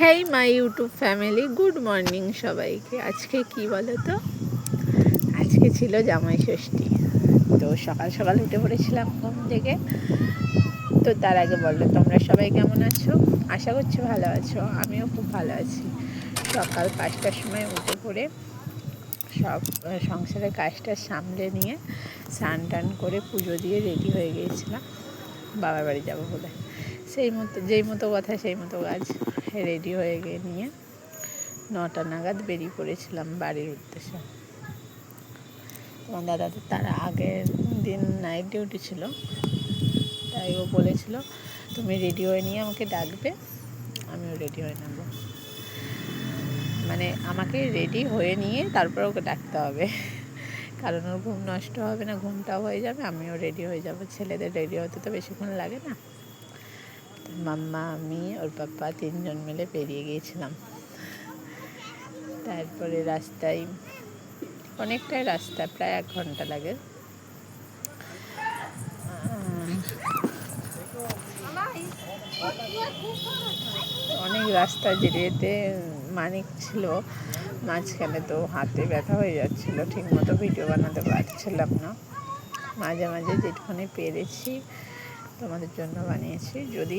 Hey my YouTube family good morning সবাইকে। আজকে কি বলো তো আজকে ছিল জামাই ষষ্ঠী। তো সকাল সকাল উঠে পড়েছিলাম ঘুম থেকে। তো তার আগে বলল, তোমরা সবাই কেমন আছো? আশা করছি ভালো আছো। আমিও খুব ভালো আছি। সকাল পাঁচটার সময় উঠে পড়ে সব সংসারের কাজটা সামলে নিয়ে স্নান টান করে পুজো দিয়ে রেডি হয়ে গিয়েছিলাম। বাবার বাড়ি যাব বলে। সেই মতো, যেই মতো কথা, সেই মতো কাজ রেডি হয়ে গিয়ে নিয়ে নটা নাগাদ বেরিয়ে পড়েছিলাম বাড়ির উদ্দেশ্যে। তোমার দাদা তার আগের দিন নাইট ডিউটি ছিল, তাই ও বলেছিল, তুমি রেডি হয়ে নিয়ে আমাকে ডাকবে, আমিও রেডি হয়ে নেব। মানে আমাকে রেডি হয়ে নিয়ে তারপর ওকে ডাকতে হবে। কারণ ওর ঘুম নষ্ট হবে না, ঘুমটাও হয়ে যাবে, আমিও রেডি হয়ে যাব। ছেলেদের রেডি হতে তো বেশিক্ষণ লাগে না। মাম্মা, আমি, ওর পাপ্পা তিনজন মিলে বেরিয়ে গিয়েছিলাম। তারপরে রাস্তায়, অনেকটাই রাস্তা, প্রায় এক ঘণ্টা লাগে। অনেক রাস্তা যেতে যেতে মানিক ছিল, মাঝখানে তো হাতে ব্যথা হয়ে যাচ্ছিল ঠিক মতো ভিডিও বানাতে পারছিলাম না। মাঝে মাঝে যেটুখানি পেরেছি তোমাদের জন্য বানিয়েছি। যদি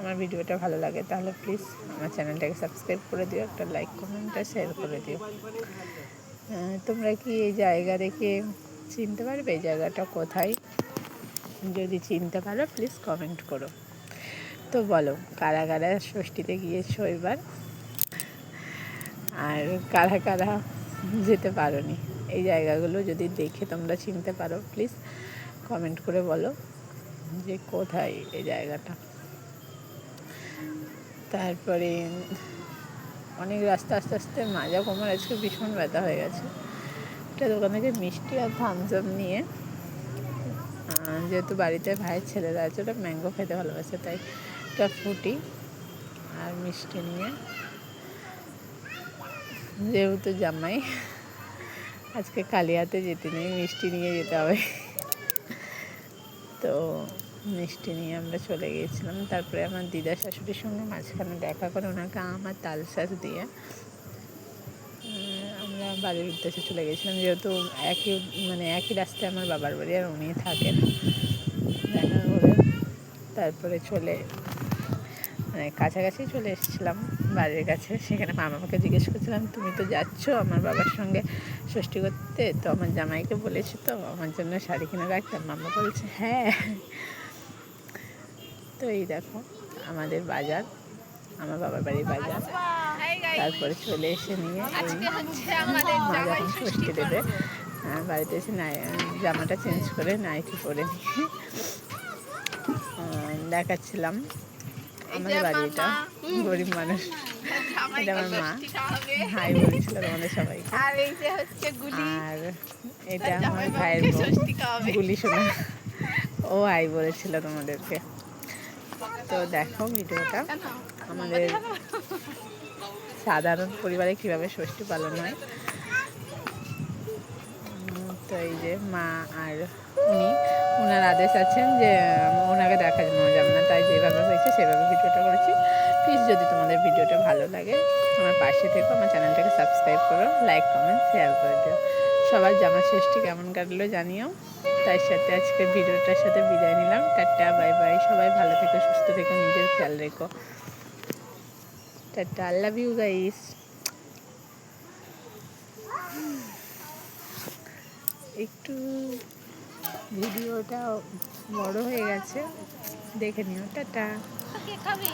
আমার ভিডিওটা ভালো লাগে, তাহলে প্লিজ আমার চ্যানেলটাকে সাবস্ক্রাইব করে দিও, একটা লাইক কমেন্ট আর শেয়ার করে দিও। তোমরা কি এই জায়গা দেখে চিনতে পারবে? এই জায়গাটা কোথায়? যদি চিনতে পারো প্লিজ কমেন্ট করো। তো বলো কারা কারা ষষ্ঠীতে গিয়েছো এবার? আর কারা কারা যেতে পারোনি? এই জায়গাগুলো যদি দেখে তোমরা চিনতে পারো প্লিজ কমেন্ট করে বলো। যে কোথায় এই জায়গাটা। তারপরে অনেক রাস্তা আস্তে আস্তে মাজা কোমর আজকে ভীষণ ব্যথা হয়ে গেছে। একটা দোকান থেকে মিষ্টি আর থামস আপ নিয়ে যেহেতু বাড়িতে ভাইয়ের ছেলেরা আছে, ওটা ম্যাঙ্গো খেতে ভালোবাসে, তাই একটা ফুটি আর মিষ্টি নিয়ে। যেহেতু জামাই, আজকে কালিয়াতে যেতে নেই, মিষ্টি নিয়ে যেতে হবে। তো মিষ্টি নিয়ে আমরা চলে গিয়েছিলাম। তারপরে আমার দিদা শাশুড়ির সঙ্গে মাঝখানে দেখা করে ওনাকে আমার তালশাঁস দিয়ে আমরা বাড়ির উদ্দেশ্যে চলে গেছিলাম যেহেতু একই মানে একই রাস্তায় আমার বাবার বাড়ি আর উনি থাকেন, দেখা করে তারপরে চলে মানে কাছাকাছি চলে এসেছিলাম বাড়ির কাছে। সেখানে মামা আমাকে জিজ্ঞেস করছিলাম, তুমি তো যাচ্ছ আমার বাবার সঙ্গে ষষ্ঠী করতে? তো আমার জামাইকে বলেছি, তো আমার জন্য শাড়ি কিনে রাখতাম মামা বলছে হ্যাঁ। তো এই দেখো আমাদের বাজার আমার বাবার বাড়ির বাজার। তারপরে চলে এসে নিয়ে ষষ্ঠী দেবে। বাড়িতে এসে নাই জামাটা চেঞ্জ করে নাইটি পরে নিয়ে দেখাচ্ছিলাম আমাদের বাড়িটা গরিব মানুষ। এটা আমার মা। হাই বলছিল তোমাদের সবাইকে। আর এই যে হচ্ছে গুলি। আর এটা আমার ভাইয়ের গুলি শোনা। ও হাই বলেছিল তোমাদেরকে। তো দেখো ভিডিওটা। আমাদের সাধারণ পরিবারে কীভাবে ষষ্ঠী পালন হয়। তো এই যে মা আর উনি ওনার আদেশ আছেন যে, ওনাকে দেখা যাবে না। তাই যেভাবে হয়েছে, সেভাবে ভিডিওটা করেছি। প্লিজ যদি তোমাদের ভিডিওটা ভালো লাগে, আমার পাশে থেকো, আমার চ্যানেলটাকে সাবস্ক্রাইব করো লাইক কমেন্ট শেয়ার করে দিও। সবার জামা ষষ্ঠী কেমন কাটলো জানিও। তার সাথে আজকে ভিডিওটার সাথে বিদায় নিলাম। Tata, bye bye. সবাই ভালো থেকো, সুস্থ থেকো, নিজের খেয়াল রেখো। Tata I love you guys একটু ভিডিওটা বড় হয়ে গেছে। দেখে নিও। টাটা। খাবে